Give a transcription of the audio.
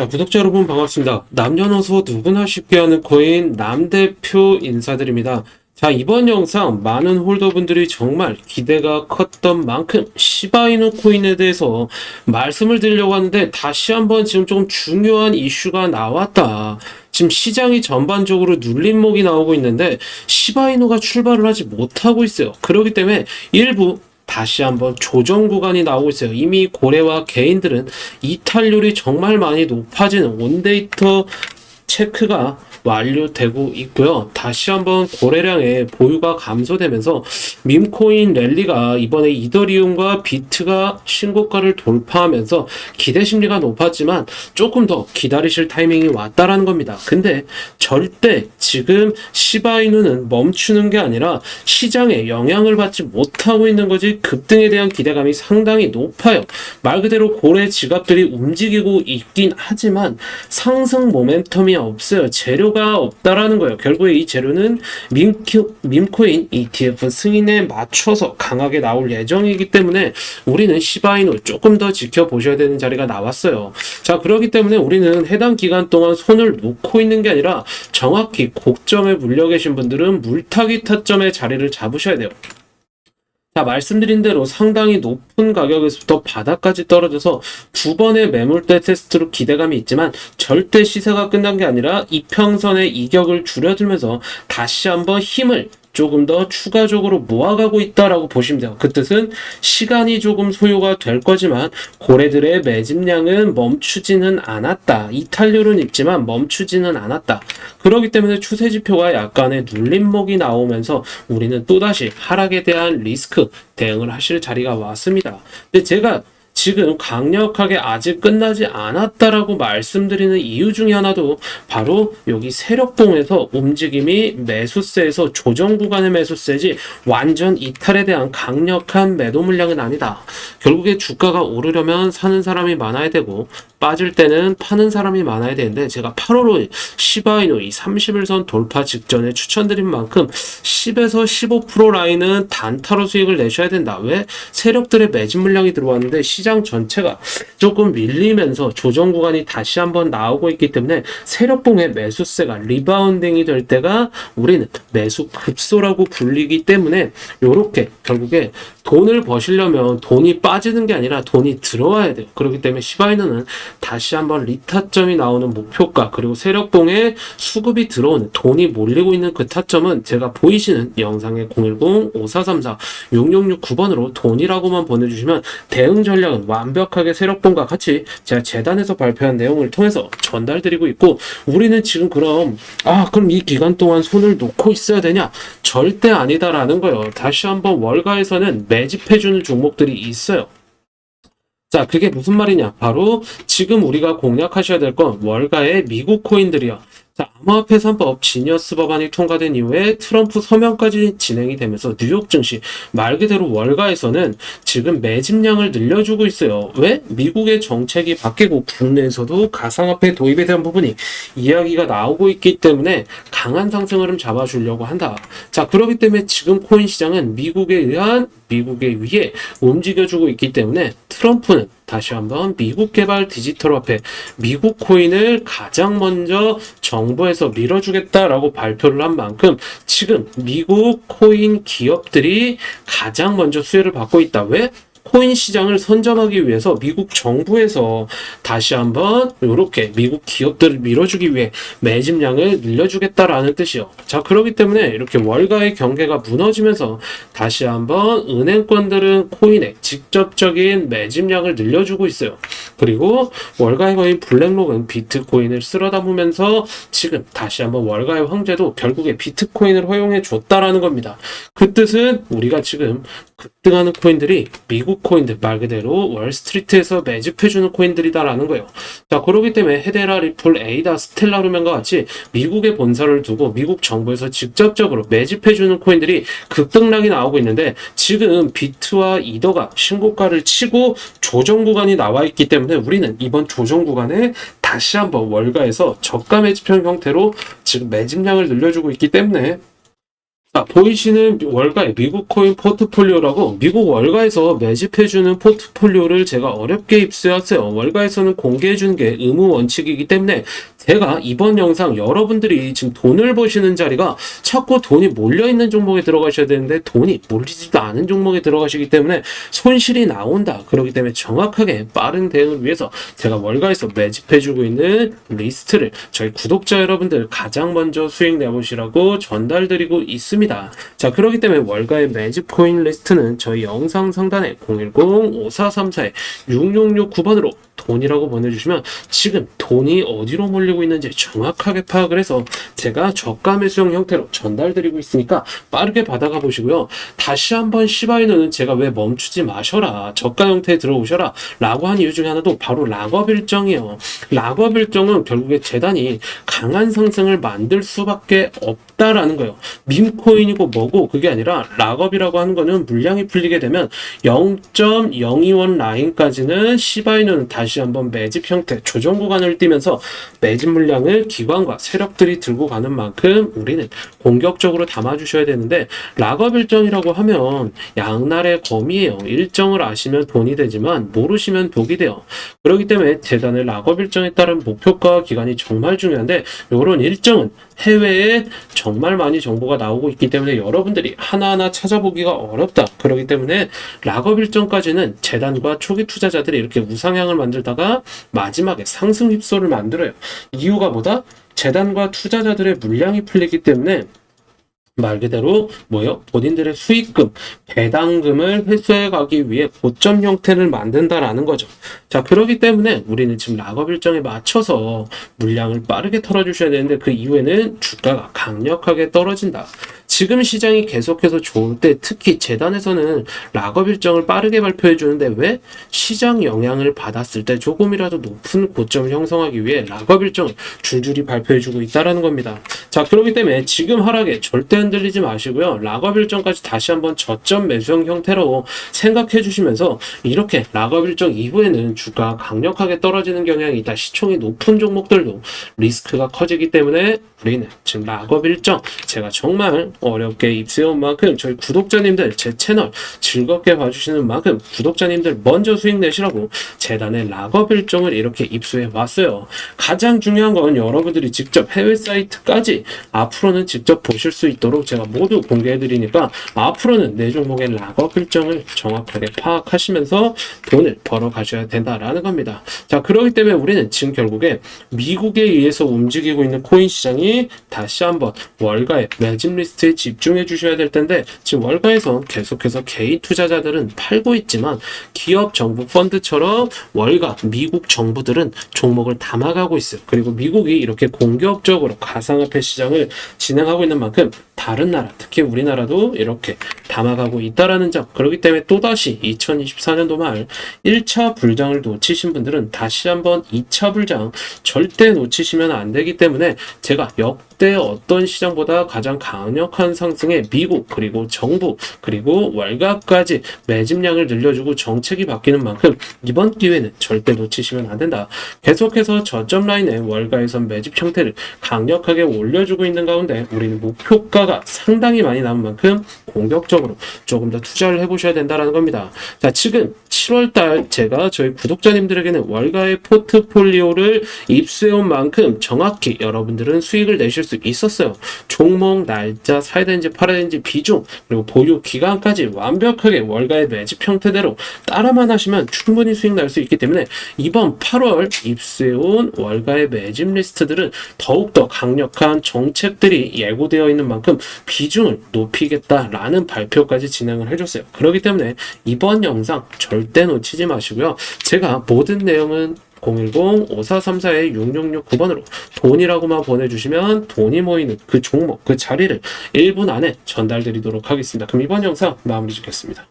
자, 구독자 여러분 반갑습니다. 남녀노소 누구나 쉽게 하는 코인 남대표 인사드립니다. 자, 이번 영상 많은 홀더분들이 정말 기대가 컸던 만큼 시바이누 코인에 대해서 말씀을 드리려고 하는데 다시 한번 지금 좀 중요한 이슈가 나왔다. 지금 시장이 전반적으로 눌림목이 나오고 있는데 시바이누가 출발을 하지 못하고 있어요. 그렇기 때문에 일부 다시 한번 조정 구간이 나오고 있어요. 이미 고래와 개인들은 이탈률이 정말 많이 높아지는 온데이터 체크가 완료되고 있고요. 다시 한번 고래량의 보유가 감소되면서 밈코인 랠리가 이번에 이더리움과 비트가 신고가를 돌파하면서 기대 심리가 높았지만 조금 더 기다리실 타이밍이 왔다라는 겁니다. 근데 절대 지금 시바이누는 멈추는 게 아니라 시장에 영향을 받지 못하고 있는 거지 급등에 대한 기대감이 상당히 높아요. 말 그대로 고래 지갑들이 움직이고 있긴 하지만 상승 모멘텀이 없어요. 재료가 없다라는 거예요. 결국에 이 재료는 밈코, 밈코인 ETF 승인에 맞춰서 강하게 나올 예정이기 때문에 우리는 시바이누 조금 더 지켜보셔야 되는 자리가 나왔어요. 자, 그렇기 때문에 우리는 해당 기간 동안 손을 놓고 있는 게 아니라 정확히 고점에 물려 계신 분들은 물타기 타점의 자리를 잡으셔야 돼요. 자, 말씀드린 대로 상당히 높은 가격에서부터 바닥까지 떨어져서 두 번의 매물대 테스트로 기대감이 있지만 절대 시세가 끝난 게 아니라 이평선의 이격을 줄여들면서 다시 한번 힘을 조금 더 추가적으로 모아가고 있다라고 보시면 돼요. 그 뜻은 시간이 조금 소요가 될 거지만 고래들의 매집량은 멈추지는 않았다. 이탈률은 있지만 멈추지는 않았다. 그렇기 때문에 추세 지표가 약간의 눌림목이 나오면서 우리는 또다시 하락에 대한 리스크 대응을 하실 자리가 왔습니다. 근데 제가 지금 강력하게 아직 끝나지 않았다라고 말씀드리는 이유 중에 하나도 바로 여기 세력봉에서 움직임이 매수세에서 조정 구간의 매수세지 완전 이탈에 대한 강력한 매도 물량은 아니다. 결국에 주가가 오르려면 사는 사람이 많아야 되고 빠질 때는 파는 사람이 많아야 되는데 제가 8월호에 시바이노 이 31선 돌파 직전에 추천드린 만큼 10에서 15% 라인은 단타로 수익을 내셔야 된다. 왜? 세력들의 매집 물량이 들어왔는데 시장 전체가 조금 밀리면서 조정 구간이 다시 한번 나오고 있기 때문에 세력봉의 매수세가 리바운딩이 될 때가 우리는 매수 급소라고 불리기 때문에 요렇게 결국에 돈을 버시려면 돈이 빠지는 게 아니라 돈이 들어와야 돼요. 그렇기 때문에 시바이너는 다시 한번 리타점이 나오는 목표가 그리고 세력봉에 수급이 들어오는 돈이 몰리고 있는 그 타점은 제가 보이시는 영상의 010-5434-6669번으로 돈이라고만 보내주시면 대응 전략은 완벽하게 세력봉과 같이 제가 재단에서 발표한 내용을 통해서 전달드리고 있고 우리는 지금 그럼 아 그럼 이 기간 동안 손을 놓고 있어야 되냐 절대 아니다라는 거예요. 다시 한번 월가에서는 매집해주는 종목들이 있어요. 자, 그게 무슨 말이냐? 바로 지금 우리가 공략하셔야 될 건 월가의 미국 코인들이요. 자, 암호화폐 3법 지니어스 법안이 통과된 이후에 트럼프 서명까지 진행이 되면서 뉴욕 증시 말 그대로 월가에서는 지금 매집량을 늘려주고 있어요. 왜? 미국의 정책이 바뀌고 국내에서도 가상화폐 도입에 대한 부분이 이야기가 나오고 있기 때문에 강한 상승 흐름 잡아주려고 한다. 자, 그렇기 때문에 지금 코인 시장은 미국에 의한 미국에 의해 움직여주고 있기 때문에 트럼프는 다시 한번 미국 개발 디지털 화폐 미국 코인을 가장 먼저 정부에 서 밀어주겠다라고 발표를 한 만큼 지금 미국 코인 기업들이 가장 먼저 수혜를 받고 있다. 왜? 코인 시장을 선점하기 위해서 미국 정부에서 다시 한번 이렇게 미국 기업들을 밀어주기 위해 매집량을 늘려주겠다라는 뜻이요. 자, 그렇기 때문에 이렇게 월가의 경계가 무너지면서 다시 한번 은행권들은 코인에 직접적인 매집량을 늘려주고 있어요. 그리고 월가의 거인 블랙록은 비트코인을 쓸어 담으면서 지금 다시 한번 월가의 황제도 결국에 비트코인을 허용해 줬다라는 겁니다. 그 뜻은 우리가 지금 급 등하는 코인들이 미국 코인들 말 그대로 월스트리트에서 매집해주는 코인들이다라는 거예요. 자, 그렇기 때문에 헤데라, 리플, 에이다, 스텔라 루멘과 같이 미국의 본사를 두고 미국 정부에서 직접적으로 매집해주는 코인들이 급등락이 나오고 있는데 지금 비트와 이더가 신고가를 치고 조정 구간이 나와 있기 때문에 우리는 이번 조정 구간에 다시 한번 월가에서 저가 매집형 형태로 지금 매집량을 늘려주고 있기 때문에 자, 자, 보이시는 월가의 미국 코인 포트폴리오라고 미국 월가에서 매집해주는 포트폴리오를 제가 어렵게 입수했어요. 월가에서는 공개해주는 게 의무 원칙이기 때문에 제가 이번 영상 여러분들이 지금 돈을 버시는 자리가 자꾸 돈이 몰려있는 종목에 들어가셔야 되는데 돈이 몰리지도 않은 종목에 들어가시기 때문에 손실이 나온다. 그렇기 때문에 정확하게 빠른 대응을 위해서 제가 월가에서 매집해주고 있는 리스트를 저희 구독자 여러분들 가장 먼저 수익 내보시라고 전달드리고 있습니다. 자, 그렇기 때문에 월가의 매집 코인 리스트는 저희 영상 상단에 010-5434-6669번으로 돈이라고 보내주시면 지금 돈이 어디로 몰리고 있는지 정확하게 파악을 해서 제가 저가 매수형 형태로 전달드리고 있으니까 빠르게 받아가 보시고요. 다시 한번 시바이너는 제가 왜 멈추지 마셔라. 저가 형태에 들어오셔라. 라고 한 이유 중에 하나도 바로 락업 일정이에요. 락업 일정은 결국에 재단이 강한 상승을 만들 수밖에 없다라는 거예요. 밈코인이고 뭐고 그게 아니라 락업이라고 하는 거는 물량이 풀리게 되면 0.021 라인까지는 시바이너는 다시 한번 매집 형태 조정 구간을 띄면서 매집 물량을 기관과 세력들이 들고 가는 만큼 우리는 공격적으로 담아주셔야 되는데 락업 일정이라고 하면 양날의 검이에요. 일정을 아시면 돈이 되지만 모르시면 독이 돼요. 그렇기 때문에 재단의 락업 일정에 따른 목표가 기간이 정말 중요한데 이런 일정은 해외에 정말 많이 정보가 나오고 있기 때문에 여러분들이 하나하나 찾아보기가 어렵다. 그렇기 때문에 락업 일정까지는 재단과 초기 투자자들이 이렇게 우상향을 만들 다가 마지막에 상승 휩소를 만들어요. 이유가 뭐다? 재단과 투자자들의 물량이 풀리기 때문에 말 그대로 뭐요? 본인들의 수익금, 배당금을 회수해 가기 위해 고점 형태를 만든다라는 거죠. 자, 그렇기 때문에 우리는 지금 락업 일정에 맞춰서 물량을 빠르게 털어주셔야 되는데 그 이후에는 주가가 강력하게 떨어진다. 지금 시장이 계속해서 좋을 때 특히 재단에서는 락업 일정을 빠르게 발표해 주는데 왜 시장 영향을 받았을 때 조금이라도 높은 고점을 형성하기 위해 락업 일정을 줄줄이 발표해 주고 있다라는 겁니다. 자, 그렇기 때문에 지금 하락에 절대 흔들리지 마시고요. 락업 일정까지 다시 한번 저점 매수형 형태로 생각해 주시면서 이렇게 락업 일정 이후에는 주가 강력하게 떨어지는 경향이 있다. 시총이 높은 종목들도 리스크가 커지기 때문에 우리는 지금 락업 일정 제가 정말 어렵게 입수해온 만큼 저희 구독자님들 제 채널 즐겁게 봐주시는 만큼 구독자님들 먼저 수익 내시라고 재단의 락업 일정을 이렇게 입수해 왔어요. 가장 중요한 건 여러분들이 직접 해외 사이트까지 앞으로는 직접 보실 수 있도록 제가 모두 공개해 드리니까 앞으로는 내 종목의 락업 일정을 정확하게 파악하시면서 돈을 벌어 가셔야 된다라는 겁니다. 자, 그렇기 때문에 우리는 지금 결국에 미국에 의해서 움직이고 있는 코인 시장이 다시 한번 월가의 매집 리스트에 집중해 주셔야 될 텐데 지금 월가에서 계속해서 개인 투자자들은 팔고 있지만 기업 정부 펀드처럼 월가 미국 정부들은 종목을 담아가고 있어요. 그리고 미국이 이렇게 공격적으로 가상화폐 시장을 진행하고 있는 만큼 다른 나라, 특히 우리나라도 이렇게 담아가고 있다라는 점. 그렇기 때문에 또다시 2024년도 말 1차 불장을 놓치신 분들은 다시 한번 2차 불장 절대 놓치시면 안 되기 때문에 제가 역대 어떤 시장보다 가장 강력한 상승에 미국 그리고 정부 그리고 월가까지 매집량을 늘려주고 정책이 바뀌는 만큼 이번 기회는 절대 놓치시면 안 된다. 계속해서 저점 라인에 월가에선 매집 형태를 강력하게 올려주고 있는 가운데 우리는 목표가가 상당히 많이 남은 만큼 공격적 으로 조금 더 투자를 해보셔야 된다는 겁니다. 자, 지금 7월달 제가 저희 구독자님들에게는 월가의 포트폴리오를 입수해온 만큼 정확히 여러분들은 수익을 내실 수 있었어요. 종목, 날짜, 사야 되는지 팔아야 되는지 비중, 그리고 보유 기간까지 완벽하게 월가의 매집 형태대로 따라만 하시면 충분히 수익 날 수 있기 때문에 이번 8월 입수해온 월가의 매집 리스트들은 더욱더 강력한 정책들이 예고되어 있는 만큼 비중을 높이겠다라는 발표까지 진행을 해줬어요. 그렇기 때문에 이번 영상 절대 놓치지 마시고요. 제가 모든 내용은 010-5434-6669번으로 돈이라고만 보내주시면 돈이 모이는 그 종목, 그 자리를 1분 안에 전달드리도록 하겠습니다. 그럼 이번 영상 마무리 짓겠습니다.